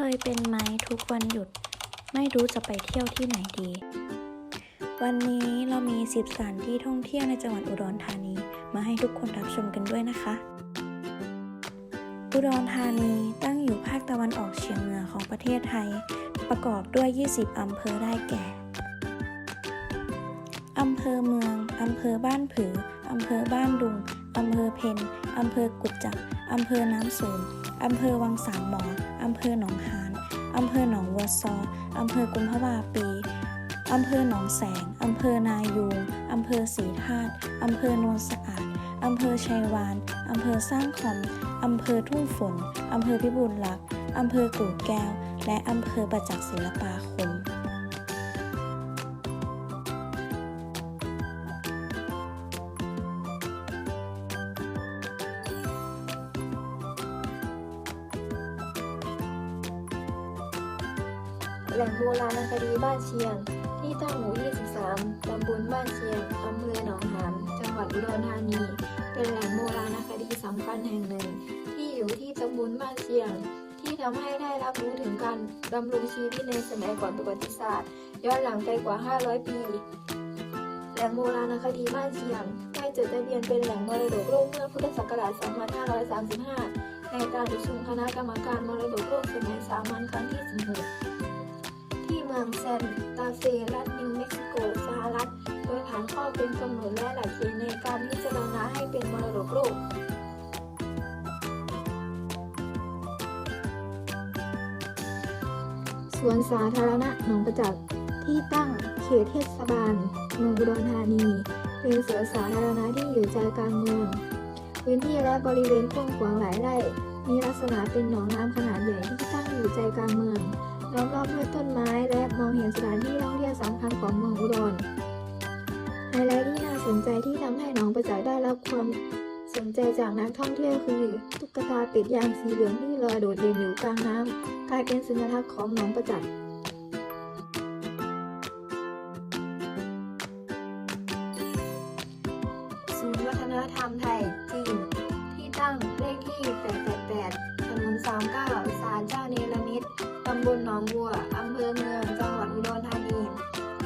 เคยเป็นไหมทุกวันหยุด ไม่รู้จะไปเที่ยวที่ไหนดี วันนี้เรามี 10สถานที่ท่องเที่ยวในจังหวัดอุดรธานี มาให้ทุกคนรับชมกันด้วยนะคะ อุดรธานีตั้งอยู่ภาคตะวันออกเฉียงเหนือของประเทศไทย ประกอบด้วย 20 อำเภอได้แก่ อำเภอเมือง อำเภอบ้านผือ อำเภอบ้านดุง อำเภอเพนอำเภอกุดจับอำเภอน้ำสูงอำเภอวังสามหมออำเภอหนองหานอำเภอหนองวัวซออำเภอกุมภาวาปีอำเภอหนองแสง อำเภอนายูงอำเภอศรีธาตุอำเภอโนนสะอาด อำเภอชัยวาน อำเภอสร้างคอม อำเภอทุ่งฝน อำเภอพิบูลรักษ์อำเภอกู่แก้ว และอำเภอประจักษ์ศิลปาคม แหล่งโบราณคดีบ้านเชียง ที่ตั้งหมู่ 23 ตำบลบ้านเชียง อำเภอหนองหานจังหวัดอุดรธานี เป็นแหล่งโบราณคดีสำคัญแห่งหนึ่ง ที่อยู่ที่ตำบลบ้านเชียง ที่ทำให้ได้รับรู้ถึงการดำรงชีวิตในสมัยก่อนประวัติศาสตร์ย้อนหลังไปกว่า 500 ปี แหล่งโบราณคดีบ้านเชียงได้จดทะเบียนเป็นแหล่งมรดกโลกเมื่อพุทธศักราช 2535 ในการประชุมคณะกรรมการมรดกโลกสมัยสามัญครั้งที่ 16 ที่เมืองแซนตาเฟรัฐนิวเม็กซิโกสหรัฐ โดยฐานข้อเป็นกำหนดและหลักเกณฑ์ในการพิจารณาให้เป็นมรดกโลกสวนสาธารณะหนองประจักษ์ที่ตั้งเขตเทศบาลเมืองอุดรธานี เป็นสวนสาธารณะที่อยู่ใจกลางเมือง พื้นที่และบริเวณกว้างขวางหลายไร่มีลักษณะเป็นหนองน้ำขนาดใหญ่ที่ตั้งอยู่ใจกลางเมือง ล้อมรอบด้วยต้นไม้และมองเห็นสถานที่ท่องเที่ยวสำคัญของเมืองอุดรไฮไลท์ที่น่าสนใจที่ทำให้หนองประจักษ์ได้รับความสนใจจากนักท่องเที่ยวคือ ตุ๊กตาเป็ดยางสีเหลืองที่ลอยโดดเด่นอยู่กลางน้ำกลายเป็นสัญลักษณ์ของหนองประจักษ์ศูนย์วัฒนธรรมไทย บัวอำเภอเมืองจังหวัดอุดรธานี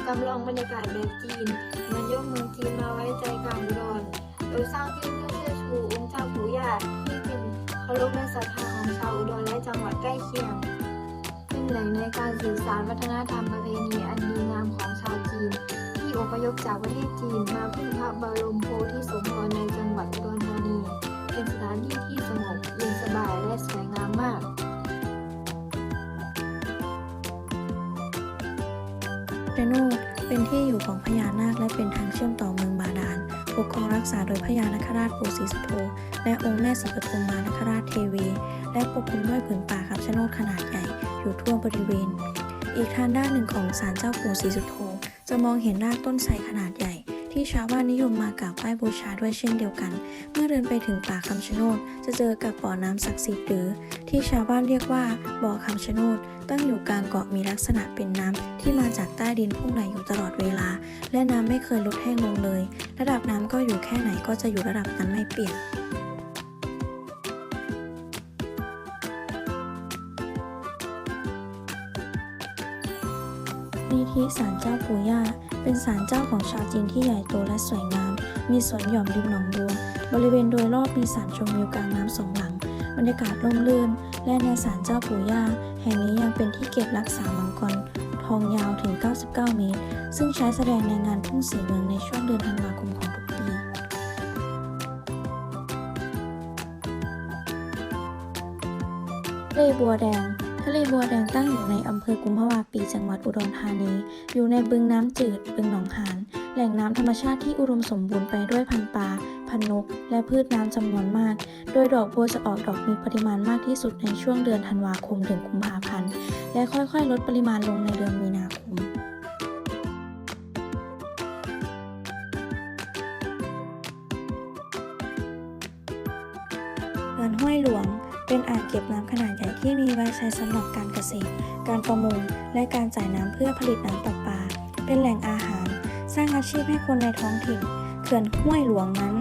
จำลองบรรยากาศแบบจีนมันยกเมืองจีนมาไว้ใจกลางอุดรโดยสร้างขึ้นเพื่อเชิดชูองค์เจ้าปู่ย่าที่เป็นเคารพและศรัทธาของชาวอุดรและจังหวัดใกล้เคียงเป็นแหล่งในการสื่อสารวัฒนธรรมประเพณีอันดีงามของชาวจีน ที่อพยพจากประเทศจีนมาพึ่งพระบรมโพธิสมภรในจังหวัดอุดรธานี เป็นสถานที่ที่สงบเย็นสบายและสวยงามมาก เรโนเป็นที่อยู่ของพญานาคและเป็นทางเชื่อมต่อเมืองบาดาลปกครองรักษาโดยพญานาคราชปู่ศรีสุโธและองค์แม่ศรีปทุมมานคราชเทวี และปกคลุมด้วยผืนป่าคำชะโนดขนาดใหญ่อยู่ทั่วบริเวณ อีกทางด้านหนึ่งของศาลเจ้าปู่ศรีสุโธจะมองเห็นรากต้นไทรขนาดใหญ่ ที่ชาวบ้านนิยมมากราบไหว้บูชาด้วยเช่นเดียวกัน เมื่อเดินไปถึงป่าคำชะโนดจะเจอกับบ่อน้ำศักดิ์สิทธิ์หรือ ที่ชาวบ้านเรียกว่าบ่อคำชะโนดตั้งอยู่กลางเกาะมีลักษณะเป็นน้ำที่มาจากใต้ดินพุ่งไหลอยู่ตลอดเวลา และน้ำไม่เคยลดแห้งลงเลย ระดับน้ำก็อยู่แค่ไหนก็จะอยู่ระดับนั้นไม่เปลี่ยนนิธิศาลเจ้าปู่ย่า เป็นศาลเจ้าของชาวจีนที่ใหญ่โตและสวยงาม มีสวนหย่อมริมหนองบัว บริเวณโดยรอบมีศาลชมวิวกลางน้ำสองหลัง บรรยากาศร่มรื่น และในศาลเจ้าปู่ย่า แห่งนี้ยังเป็นที่เก็บรักษามังกรทองยาวถึง 99 เมตร ซึ่งใช้แสดงในงานทุ่งสีเมืองในช่วงเดือนธันวาคมของทุกปีเลบัวแดง ทะเลบัวแดงตั้งอยู่ในอำเภอกุมภาวาปีจังหวัดอุดรธานี อยู่ในบึงน้ำจืด บึงหนองหาน แหล่งน้ำธรรมชาติที่อุดมสมบูรณ์ไปด้วยพันปลา พันนก และพืชน้ำจำนวนมาก โดยดอกบัวจะออกดอกมีปริมาณมากที่สุดในช่วงเดือนธันวาคมถึงกุมภาพันธ์ และค่อยๆ ลดปริมาณลงในเดือนมีนาคมเขื่อนห้วยหลวง เป็นอ่างเก็บน้ำขนาดใหญ่ที่มีไว้ใช้สำหรับการเกษตร การประมง และการจ่ายน้ำเพื่อผลิตน้ำประปา เป็นแหล่งอาหาร สร้างอาชีพให้คนในท้องถิ่น เขื่อนห้วยหลวงนั้น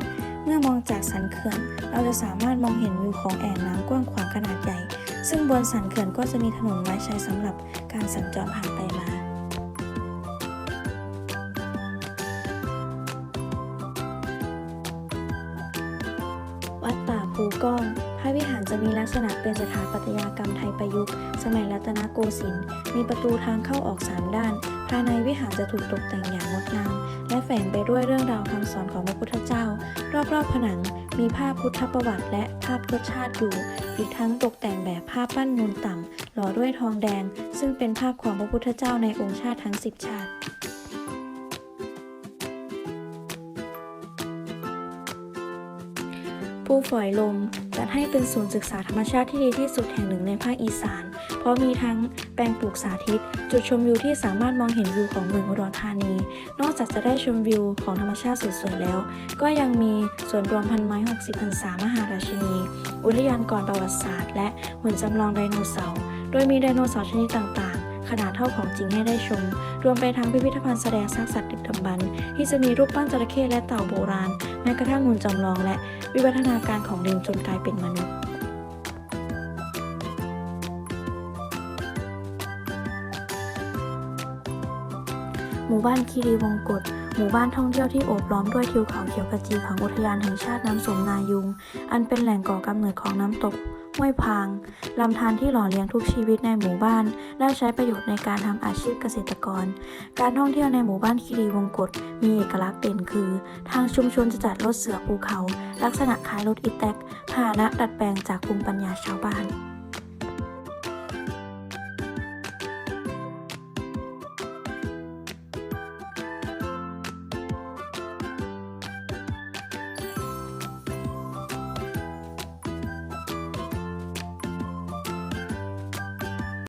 เมื่อมองจากสันเขื่อน เราจะสามารถมองเห็นวิวของแอ่งน้ำกว้างขวางขนาดใหญ่ ซึ่งบนสันเขื่อนก็จะมีถนนไว้ใช้สำหรับการสัญจรผ่านไปมาวัดป่าภูก้อง ระวิหารจะมีลักษณะเป็นสถาปัตยกรรมไทยประยุกต์ สมัยรัตนโกสินทร์ มีประตูทางเข้าออกสามด้าน ภายในวิหารจะถูกตกแต่งอย่างงดงาม และแฝงไปด้วยเรื่องราวคำสอนของพระพุทธเจ้า รอบๆผนัง มีภาพพุทธประวัติ และภาพรสชาติอยู่ อีกทั้งตกแต่งแบบภาพปั้นนูนต่ำหล่อด้วยทองแดง ซึ่งเป็นภาพของพระพุทธเจ้าในองค์ชาติทั้ง 10 ชาติ ภูฝอยลมจัดให้เป็นศูนย์ศึกษาธรรมชาติที่ดีที่สุดแห่งหนึ่งในภาคอีสาน เพราะมีทั้งแปลงปลูกสาธิต จุดชมวิวที่สามารถมองเห็นวิวของเมืองอุดรธานี นอกจากจะได้ชมวิวของธรรมชาติสวยๆแล้ว ก็ยังมีสวนรวมพันไม้ 60พรรษามหาราชินี อุทยานก่อนประวัติศาสตร์ และหุ่นจำลองไดโนเสาร์ โดยมีไดโนเสาร์ชนิดต่างๆ ขนาดเท่าของจริงให้ได้ชม รวมไปทั้งพิพิธภัณฑ์แสดงซากสัตว์ดึกดำบรรพ์ที่จะมีรูปปั้นจระเข้และเต่าโบราณ แม้กระทั่งหุ่นจำลองและวิวัฒนาการของลิงจนกลายเป็นมนุษย์หมู่บ้านคีรีวงกฏหมู่บ้านท่องเที่ยวที่โอบล้อมด้วยทิวเขาเขียวขจีของอุทยานแห่งชาติน้ำสมนายุง อันเป็นแหล่งก่อกำเนิดของน้ำตก ห้วยพางลำธารที่หล่อเลี้ยงทุกชีวิตในหมู่บ้าน และใช้ประโยชน์ในการทำอาชีพเกษตรกร การท่องเที่ยวในหมู่บ้านคีรีวงกฏมีเอกลักษณ์เด่นคือ ทางชุมชนจะจัดรถเสือภูเขา ลักษณะคล้ายรถอีแท็กพาหนะดัดแปลงจากภูมิปัญญาชาวบ้าน